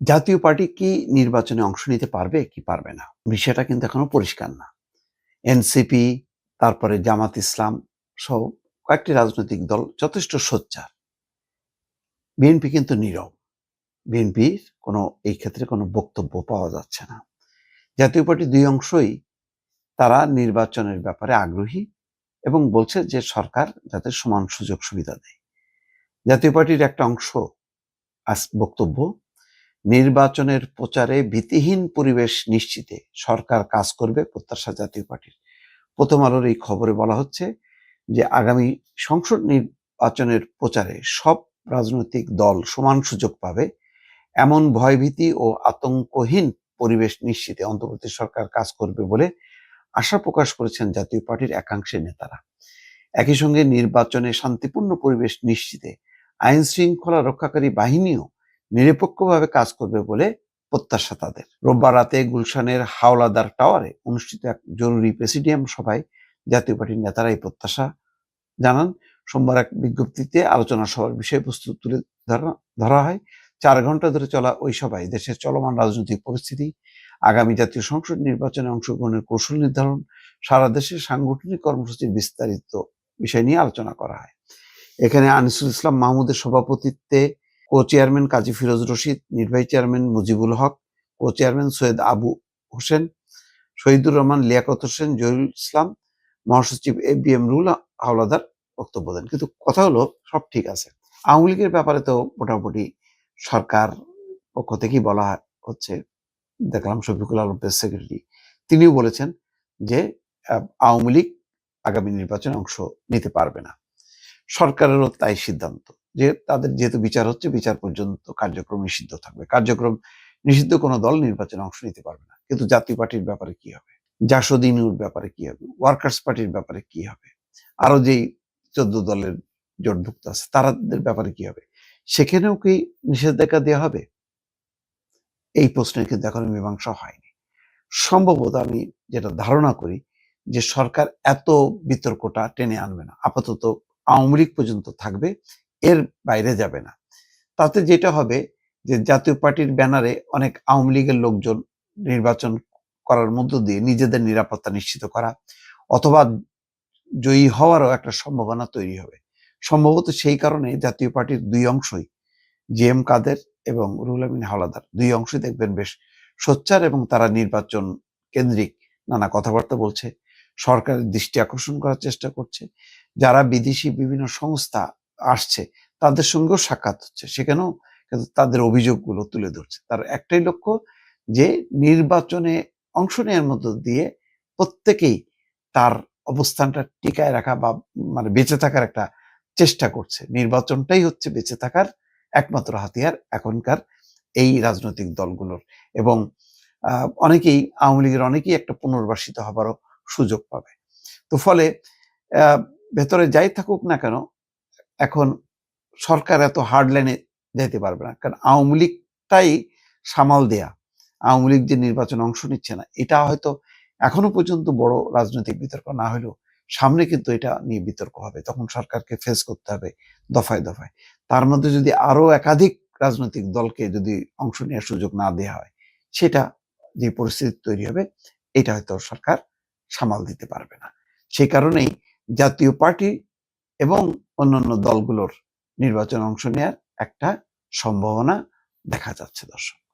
জাতীয় পার্টি কি নির্বাচনে অংশ নিতে পারবে কি পারবে না? বিষয়টা কিন্তু এখনও পরিষ্কার না। এনসিপি, তারপরে জামাত ইসলাম সহ কয়েকটি রাজনৈতিক দল যথেষ্ট সোচ্চার। বিএনপি কিন্তু নীরব। বিএনপির কোনো, এই ক্ষেত্রে কোনো বক্তব্য পাওয়া যাচ্ছে না। জাতীয় পার্টির দুই অংশই তারা নির্বাচনের ব্যাপারে আগ্রহী এবং বলছে যে সরকার যাতে সমান সুযোগ সুবিধা দেয়। জাতীয় পার্টির একটা অংশ আজ বক্তব্য নির্বাচনের প্রচারে ভীতিহীন পরিবেশ নিশ্চিতে সরকার কাজ করবে প্রত্যাশা জাতীয় পার্টির। প্রথম আলোর এই খবরে বলা হচ্ছে যে, আগামী সংসদ নির্বাচনের প্রচারে সব রাজনৈতিক দল সমান সুযোগ পাবে। এমন ভয়ভীতি ও আতঙ্কহীন পরিবেশ নিশ্চিতে অন্তর্বর্তী সরকার কাজ করবে বলে আশা প্রকাশ করেছেন জাতীয় পার্টির একাংশের নেতারা। একই সঙ্গে নির্বাচনে শান্তিপূর্ণ পরিবেশ নিশ্চিতে আইন শৃঙ্খলা রক্ষাকারী বাহিনীও নিরপেক্ষভাবে কাজ করবে বলে প্রত্যাশা তাদের। রোববার রাতে গুলশানের হাওলাদার টাওয়ারে অনুষ্ঠিত এক জরুরি প্রেসিডিয়াম সভায় জাতীয় পার্টির নেতারা এই প্রত্যাশা জানান। সোমবার এক বিজ্ঞপ্তিতে আলোচনা সভার বিষয়বস্তু তুলে ধরা হয়। চার ঘণ্টা ধরে চলা ওই সভায় দেশের চলমান রাজনৈতিক পরিস্থিতি, আগামী জাতীয় সংসদ নির্বাচনে অংশগ্রহণের কৌশল নির্ধারণ, সারা দেশের সাংগঠনিক কর্মসূচির বিস্তারিত বিষয় নিয়ে আলোচনা করা হয়। এখানে আনিসুল ইসলাম মাহমুদের সভাপতিত্বে কো চেয়ারম্যান কাজী ফিরোজ রশিদ, নির্বাহী chairman Mujibul Haque co chairman Syed Abu Hossain, Shahidur Rahman, Liaquat Hossain, Zahirul Islam, মহাসচিব A B M Ruhul Howlader বক্তব্য দেন। কিন্তু কথা হলো, সব ঠিক আছে। আওয়ামী লীগের ব্যাপারে তো মোটামুটি সরকার পক্ষ থেকেই বলা হচ্ছে, দেখলাম শফিকুল আলম প্রেস সেক্রেটারি তিনিও বলেছেন যে আওয়ামী লীগ আগামী নির্বাচনে অংশ নিতে পারবে না। সরকারেরও তাই সিদ্ধান্ত। যে তাদের যেহেতু বিচার হচ্ছে, বিচার পর্যন্ত কার্যক্রম নিষিদ্ধ থাকবে। কার্যক্রম নিষিদ্ধ কোনো দল নির্বাচনে অংশ নিতে পারবে না। কিন্তু জাতীয় পার্টির ব্যাপারে কি হবে? জাসদিনুর ব্যাপারে কি হবে? ওয়ার্কার্স পার্টির ব্যাপারে কি হবে? আরও যেই চোদ্দ দলের জোটভুক্ত আছে, তারাদের ব্যাপারে কি হবে? সেখানেও কি নিষেধাজ্ঞা দেওয়া হবে? এই প্রশ্নের কিন্তু এখনও মীমাংসা হয়নি। সম্ভবত আমি যেটা ধারণা করি যে সরকার এত বিতর্কটা টেনে আনবে না। আপাতত আওয়ামী লীগ পর্যন্ত থাকবে। এর বাইরে যাবে না। তাতে যেটা হবে যে জাতীয় পার্টির ব্যানারে অনেক আওয়ামী লীগের লোকজন নির্বাচন করার মধ্য দিয়ে নিজেদের নিরাপত্তা নিশ্চিত করা অথবা জয়ী হওয়ারও একটা সম্ভাবনা তৈরি হবে। সম্ভবত সেই কারণে জাতীয় পার্টির দুই অংশই জি এম কাদের এবং রুহুল আমিন হাওলাদার দুই অংশই দেখবেন বেশ সোচ্চার এবং তারা নির্বাচন কেন্দ্রিক নানা কথাবার্তা বলছে, সরকারের দৃষ্টি আকর্ষণ করার চেষ্টা করছে, যারা বিদেশি বিভিন্ন সংস্থা আসছে, তাদের সঙ্গেও সাক্ষাৎ হচ্ছে। সেখানেও কিন্তু তাদের অভিযোগগুলো তুলে ধরছে। তার একটাই লক্ষ্য যে নির্বাচনে অংশ নেওয়ার মধ্য দিয়ে প্রত্যেকেই তার অবস্থানটা টিকায় রাখা বা মানে বেঁচে থাকার একটা চেষ্টা করছে। নির্বাচনটাই হচ্ছে বেঁচে থাকার একমাত্র হাতিয়ার এখনকার এই রাজনৈতিক দলগুলোর। এবং অনেকেই, আওয়ামী লীগের অনেকেই একটা পুনর্বাসিত হবারও সুযোগ পাবে। তো ফলে ভেতরে যাই থাকুক না কেন এখন সরকার এত হার্ড লাইনে যেতে পারবে না। কারণ আওয়ামী লীগটাই সামাল দেয়া। আওয়ামী লীগ যে নির্বাচনে অংশ নিচ্ছে না, এটা হয়তো এখনও পর্যন্ত বড় রাজনৈতিক বিতর্ক না হলেও সামনে কিন্তু এটা নিয়ে বিতর্ক হবে। তখন সরকারকে ফেস করতে হবে দফায় দফায়। তার মধ্যে যদি আরও একাধিক রাজনৈতিক দলকে যদি অংশ নেওয়ার সুযোগ না দেওয়া হয়, সেটা যে পরিস্থিতি তৈরি হবে, এটা হয়তো সরকার সামাল দিতে পারবে না। সেই কারণেই জাতীয় পার্টি এবং অন্যান্য দলগুলোর নির্বাচন অংশ নেওয়ার একটা সম্ভাবনা দেখা যাচ্ছে দর্শক।